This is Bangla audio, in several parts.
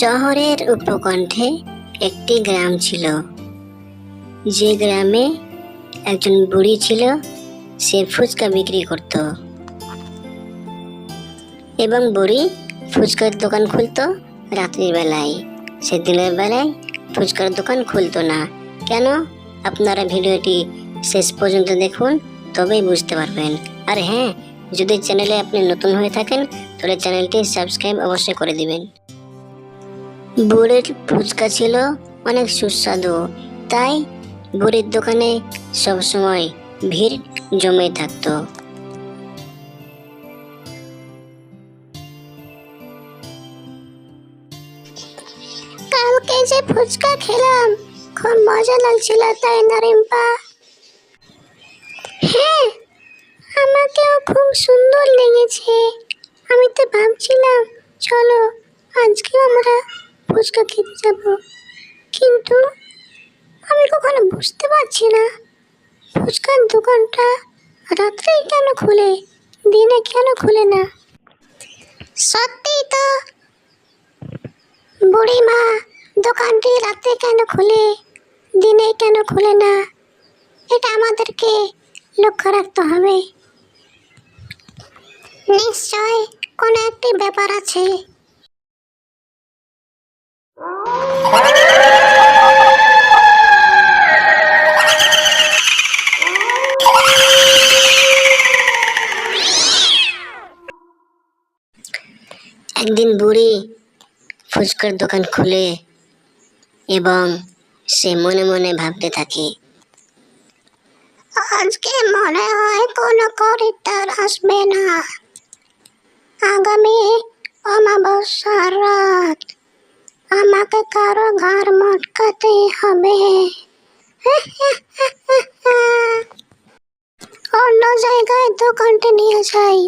শহরের উপকণ্ঠে একটি গ্রাম ছিল। যে গ্রামে একজন বুড়ি ছিল, সে ফুচকা বিক্রি করত। এবং বুড়ি ফুচকার দোকান খুলতো রাত্রিবেলায়। সে দিনের বেলায় ফুচকার দোকান খুলতো না। কেন? আপনারা ভিডিওটি শেষ পর্যন্ত দেখুন, তবেই বুঝতে পারবেন। আর হ্যাঁ যদি চ্যানেলে আপনি নতুন হয়ে থাকেন, তাহলে চ্যানেলটি সাবস্ক্রাইব অবশ্যই করে দিবেন। বুড়ির ফুচকা ছিল অনেক সুস্বাদু। তাই বুড়ির দোকানে সবসময় ভিড় জমে থাকতো। যে ফুচকা খেলাম, খুব মজা লাগছিল তাই না রিম্পা? হ্যাঁ আমাকেও খুব সুন্দর লেগেছে। আমি তো ভাবছিলাম, চলো আজকে আমরা ফুচকা খেতে যাব। কিন্তু আমি কখনো বুঝতে পারছি না, ফুচকার দোকানটা রাত্রেই কেন খুলে, দিনে কেন খুলে না? সত্যি তো, বুড়িমা দোকানটি রাতে কেন খুলে? দিনে কেন খুলে না? এটা আমাদেরকে লক্ষ্য রাখতে হবে। নিশ্চয় কোনো একটি ব্যাপার আছে। একদিন বুড়ি ফুচকার দোকান খুলে এবং সে মনে মনে ভাবতে থাকে। আজকে মনে হয় কোনো খরিদ্দার আসবে না। আগামী অমাবস্যার রাত। আমাকে কারও ঘর মটকাতে হবে। অন্য জায়গায় দোকানটি নিয়ে যাই।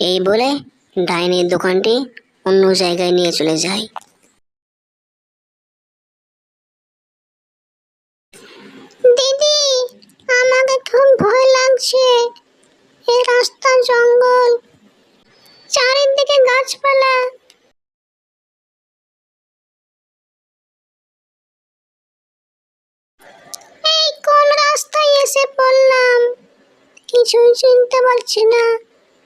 এই বলে ডাইনির দোকানটি অন্য জায়গায় নিয়ে চলে যায়। দিদি, আমাকে খুব ভয় লাগছে। এই রাস্তা জঙ্গল, চারিদিকে গাছপালা। কোন রাস্তায় এসে পড়লাম? কিছুই চিনতে পারছি না।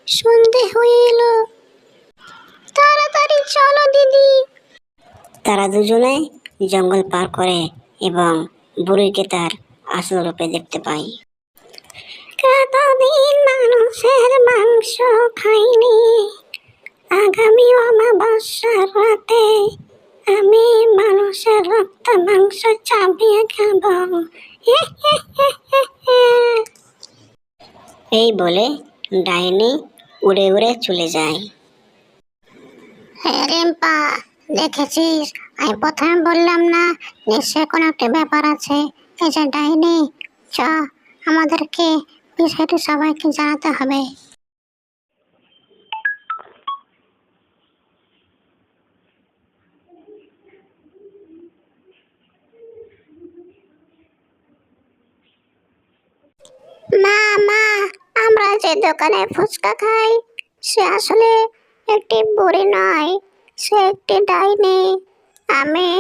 সন্ধে হয়ে এলো। তাড়াতাড়ি চলো দিদি। তারা দুজনে জঙ্গল পার করে এবং বুড়িকে তার আসল রূপে দেখতে পাই। কতদিন মানুষের মাংস খাইনি। আগামী অমাবস্যার রাতে আমি মানুষের রক্ত মাংস চাবিয়ে খাব। এই বলে ডাইনি উড়ে উড়ে চলে যায়। হ্যাঁ রেম্পা দেখেছিস? আমি প্রথমে বললাম না, নিশ্চয় কোনো একটা ব্যাপার আছে। এই যে ডাইনি, চ, আমাদেরকে বিষয়টি সবাইকে জানাতে হবে। মা মা, আমরা যে দোকানে ফুচকা খাই, সে আসলে একটি বুড়ি নয়। সে একটি ডাইনি। আমি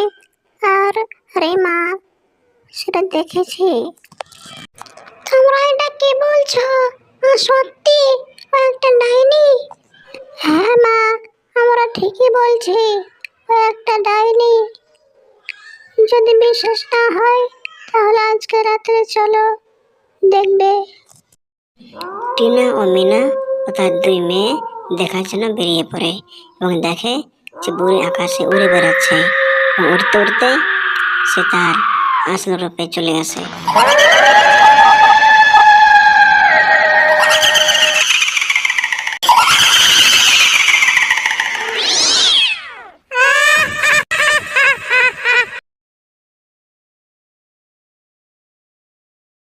আর রিমা সেটা দেখেছি। তোমরা এটা কি বলছো? সত্যি? একটা ডাইনি? হ্যাঁ মা, আমরা ঠিকই বলছি, ও একটা ডাইনি। যদি বিশ্বাস না হয়, তাহলে আজকে রাত্রে চলো, দেখবে। টিনা ও মিনা ও তার দুই মেয়ে দেখার জন্য বেরিয়ে পড়ে এবং দেখে যে বুড়ি আকাশে উড়ে বেড়াচ্ছে উড়তে উড়তে সে তার আসল রূপে চলে আসে